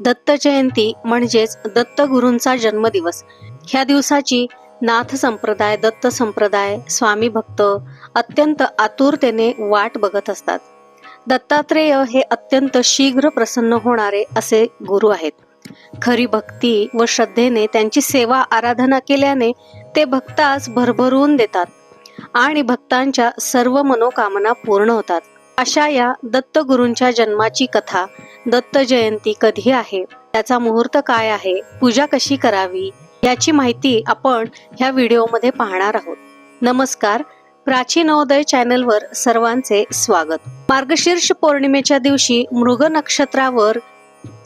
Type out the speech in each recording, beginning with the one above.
दत्त जयंती म्हणजेच दत्तगुरूंचा जन्मदिवस. ह्या दिवसाची नाथ संप्रदाय दत्त संप्रदाय स्वामी भक्त अत्यंत आतुरतेने वाट बघत असतात. दत्तात्रेय हे अत्यंत शीघ्र प्रसन्न होणारे असे गुरु आहेत. खरी भक्ती व श्रद्धेने त्यांची सेवा आराधना केल्याने ते भक्तास भरभरून देतात आणि भक्तांच्या सर्व मनोकामना पूर्ण होतात. अशा या दत्तगुरूंच्या जन्माची कथा दत्त जयंती कधी आहे? त्याचा मुहूर्त काय आहे? पूजा कशी करावी? याची माहिती आपण ह्या व्हिडिओमध्ये पाहणार आहोत. नमस्कार. प्राचीनोदय चॅनलवर सर्वांचे स्वागत. मार्गशीर्ष पौर्णिमेच्या दिवशी मृग नक्षत्रावर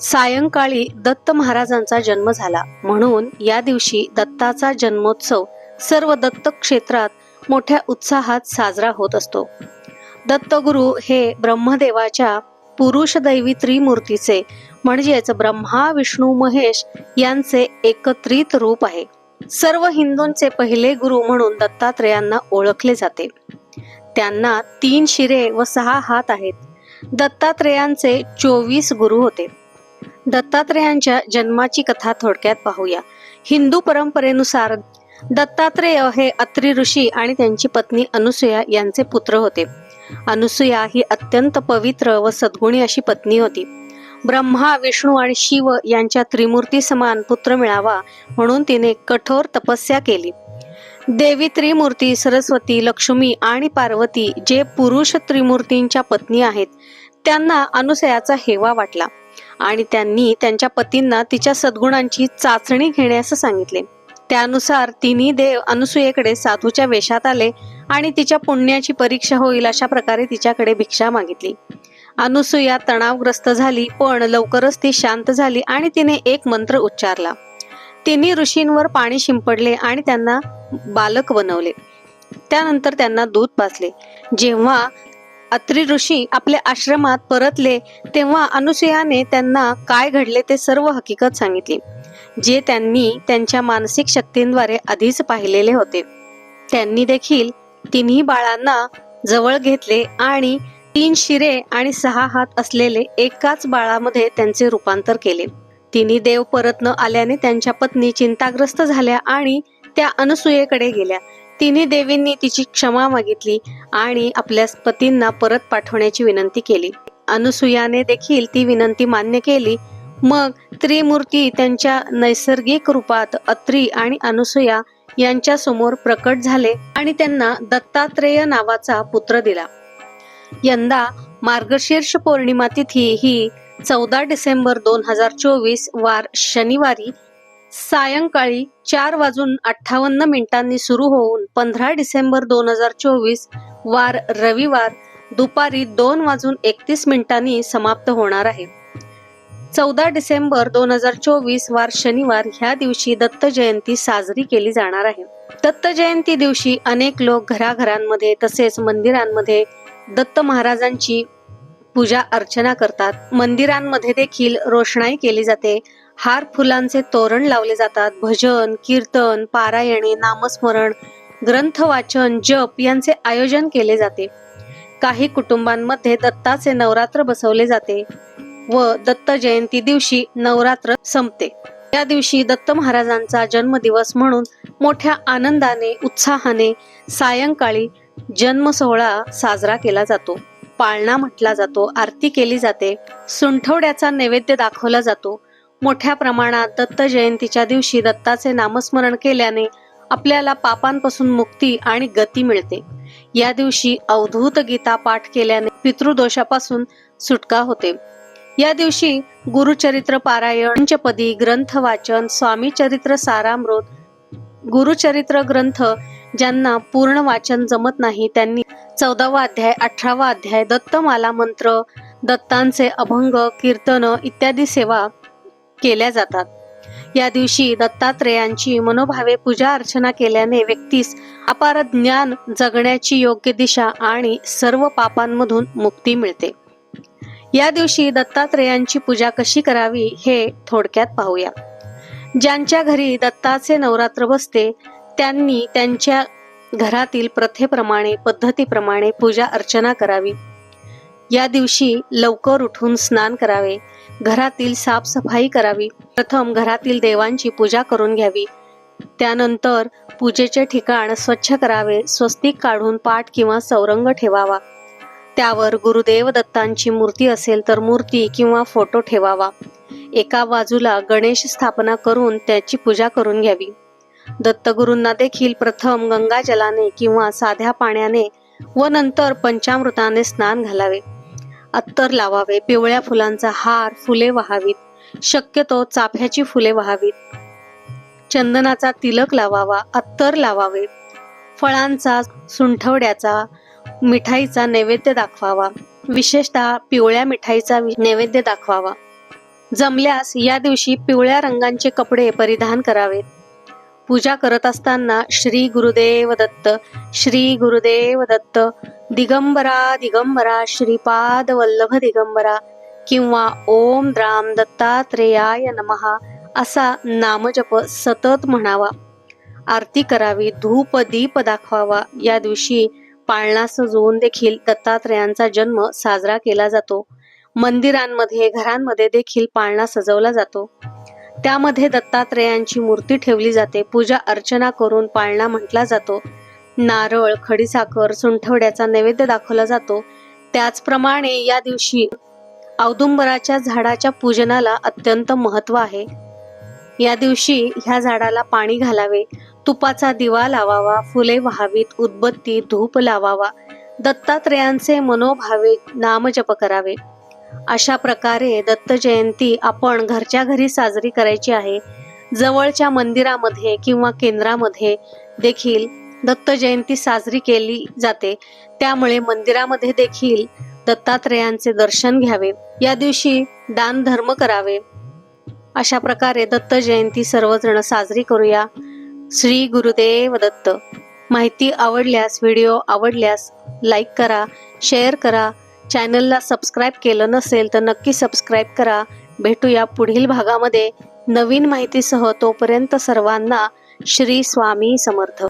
सायंकाळी दत्त महाराजांचा जन्म झाला. म्हणून या दिवशी दत्ताचा जन्मोत्सव सर्व दत्त क्षेत्रात मोठ्या उत्साहात साजरा होत असतो. दत्तगुरु हे ब्रह्मदेवाच्या पुरुष दैवी त्रिमूर्तीचे म्हणजेच ब्रह्मा विष्णू महेश यांचे एकत्रित रूप आहे. सर्व हिंदूंचे पहिले गुरु म्हणून दत्तात्रेयांना ओळखले जाते. त्यांना तीन शिरे व सहा हात आहेत. दत्तात्रेयांचे चोवीस गुरु होते. दत्तात्रेयांच्या जन्माची कथा थोडक्यात पाहूया. हिंदू परंपरेनुसार दत्तात्रेय हे अत्रि ऋषी आणि त्यांची पत्नी अनुसूया यांचे पुत्र होते. अनुसूया ही अत्यंत पवित्र व सद्गुणी अशी पत्नी होती. ब्रह्मा विष्णू आणि शिव यांच्या त्रिमूर्ती समान पुत्र मिळावा म्हणून तिने कठोर तपस्या केली. देवी त्रिमूर्ती सरस्वती लक्ष्मी आणि पार्वती जे पुरुष त्रिमूर्तींच्या पत्नी आहेत त्यांना अनुसयाचा हेवा वाटला आणि त्यांनी त्यांच्या पतींना तिच्या सद्गुणांची चाचणी घेण्यास सांगितले. त्यानुसार तिन्ही देव अनुसूयेकडे साधूच्या वेशात आले आणि तिच्या पुण्याची परीक्षा होईल अशा प्रकारे तिच्याकडे भिक्षा मागितली. अनुसूया तणावग्रस्त झाली पण लवकरच ती शांत झाली आणि तिने एक मंत्र उच्चारला. तिन्ही ऋषींवर पाणी शिंपडले आणि त्यांना बालक बनवले. त्यानंतर त्यांना दूध पाचले जेव्हा अत्री ऋषी आपल्या आश्रमात परतले तेव्हा अनुसुयाने त्यांना काय घडले ते सर्व हकीकत सांगितली जे त्यांनी त्यांच्या मानसिक शक्तींद्वारे आधीच पाहिलेले होते. त्यांनी देखील तिन्ही बाळांना जवळ घेतले आणि तीन शिरे आणि सहा हात असलेले एकाच बाळामध्ये त्यांचे रूपांतर केले. तिन्ही देव परत न आल्याने त्यांच्या पत्नी चिंताग्रस्त झाल्या आणि त्या अनुसूयेकडे गेल्या. तिन्ही देवींनी तिची क्षमा मागितली आणि आपल्या पतींना परत पाठवण्याची विनंती केली. अनुसूयाने देखील ती विनंती मान्य केली. मग त्रिमूर्ती त्यांच्या नैसर्गिक रूपात अत्री आणि अनुसूया यांच्या समोर प्रकट झाले आणि त्यांना दत्तात्रेय नावाचा पुत्र दिला. यंदा मार्गशीर्ष पौर्णिमा तिथी ही चौदा डिसेंबर दोन हजार चोवीस वार शनिवारी सायंकाळी चार वाजून अठ्ठावन्न मिनिटांनी सुरू होऊन पंधरा डिसेंबर दोन हजार चोवीस वार रविवार दुपारी दोन वाजून एकतीस मिनिटांनी समाप्त होणार आहे. चौदा डिसेंबर दोन हजार चोवीस वार शनिवार ह्या दिवशी दत्त जयंती साजरी केली जाणार आहे. दत्त जयंती दिवशी अनेक लोक घराघरांमध्ये तसेच मंदिरांमध्ये दत्त महाराजांची पूजा अर्चना करतात. मंदिरांमध्ये देखील रोषणाई केली जाते. हार फुलांचे तोरण लावले जातात. भजन कीर्तन पारायणे नामस्मरण ग्रंथ वाचन जप यांचे आयोजन केले जाते. काही कुटुंबांमध्ये दत्ताचे नवरात्र बसवले जाते. व दत्त जयंती दिवशी नवरात्र संपते. या दिवशी दत्त महाराजांचा जन्मदिवस म्हणून मोठ्या आनंदाने उत्साहाने सायंकाळी जन्म सोहळा साजरा केला जातो. पाळणा म्हटला जातो आरती केली जाते सुंठवड्याचा नैवेद्य दाखवला जातो. मोठ्या प्रमाणात दत्त जयंतीच्या दिवशी दत्ताचे नामस्मरण केल्याने आपल्याला पापांपासून मुक्ती आणि गती मिळते. या दिवशी अवधूत गीता पाठ केल्याने पितृदोषापासून सुटका होते. या दिवशी गुरुचरित्र पारायण पंचपदी ग्रंथ वाचन स्वामी चरित्र सारामृत गुरुचरित्र ग्रंथ ज्यांना पूर्ण वाचन जमत नाही त्यांनी चौदावा अध्याय अठरावा अध्याय दत्तमाला मंत्र दत्तांचे अभंग कीर्तन इत्यादी सेवा केल्या जातात. या दिवशी दत्तात्रेयांची मनोभावे पूजा अर्चना केल्याने व्यक्तीस अपार ज्ञान जगण्याची योग्य दिशा आणि सर्व पापांमधून मुक्ती मिळते. या दिवशी दत्तात्रेयांची पूजा कशी करावी हे थोडक्यात पाहूया. ज्यांच्या घरी दत्ताचे नवरात्र बसते त्यांनी त्यांच्या घरातील प्रथेप्रमाणे पद्धतीप्रमाणे पूजा अर्चना करावी. या दिवशी लवकर उठून स्नान करावे घरातील साफसफाई करावी प्रथम घरातील देवांची पूजा करून घ्यावी. त्यानंतर पूजेचे ठिकाण स्वच्छ करावे स्वस्तिक काढून पाठ किंवा सौरंग ठेवावा. त्यावर गुरुदेव दत्तांची मूर्ती असेल तर मूर्ती किंवा फोटो ठेवावा. एका बाजूला गणेश स्थापना करून त्याची पूजा करून घ्यावी. दत्तगुरूंना देखील प्रथम गंगाजलाने किंवा साध्या पाण्याने व नंतर पंचामृताने स्नान घालावे. अत्तर लावावे पिवळ्या फुलांचा हार फुले वहावीत. शक्यतो चाफ्याची फुले वाहावीत. चंदनाचा तिलक लावावा अत्तर लावावे. फळांचा सुंठवड्याचा मिठाईचा नैवेद्य दाखवावा. विशेषतः पिवळ्या मिठाईचा वि- नैवेद्य दाखवावा. जमल्यास या दिवशी पिवळ्या रंगांचे कपडे परिधान करावेत. पूजा करत असताना श्री गुरुदेव दत्त श्री गुरुदेव दत्त दिगंबरा दिगंबरा श्रीपाद वल्लभ दिगंबरा किंवा ओम द्राम दत्तात्रेयाय नमहा असा नामजप सतत म्हणावा. आरती करावी धूप दीप दाखवावा. या दिवशी पाळणा सजवून देखील दत्तात्रेयांचा जन्म साजरा केला जातो. मंदिरांमध्ये घरांमध्ये देखील पाळणा सजवला जातो. त्यामध्ये दत्तात्रेयांची मूर्ती ठेवली जाते. पूजा अर्चना करून पाळणा म्हटला जातो. नारळ खडीसाखर सुंठवड्याचा नैवेद्य दाखवला जातो. त्याचप्रमाणे या दिवशी औदुंबराच्या झाडाच्या पूजनाला अत्यंत महत्त्व आहे. या दिवशी ह्या झाडाला पाणी घालावे. तुपाचा दिवा लावावा फुले व्हावीत उदबत्ती धूप लावावा दत्तात्रेयांचे मनोभावे नामजप करावे. अशा प्रकारे दत्त जयंती आपण घरच्या घरी साजरी करायची आहे. जवळच्या मंदिरामध्ये किंवा केंद्रामध्ये देखील दत्त जयंती साजरी केली जाते. त्यामुळे मंदिरामध्ये देखील दत्तात्रेयांचे दर्शन घ्यावे. या दिवशी दान धर्म करावे. अशा प्रकारे दत्त जयंती सर्वजण साजरी करूया. श्री गुरुदेव दत्त. माहिती आवडल्यास व्हिडिओ आवडल्यास लाईक करा शेअर करा. चॅनलला सबस्क्राईब केलं नसेल तर नक्की सबस्क्राईब करा. भेटूया पुढील भागामध्ये. नवीन माहितीसह तोपर्यंत सर्वांना श्री स्वामी समर्थ.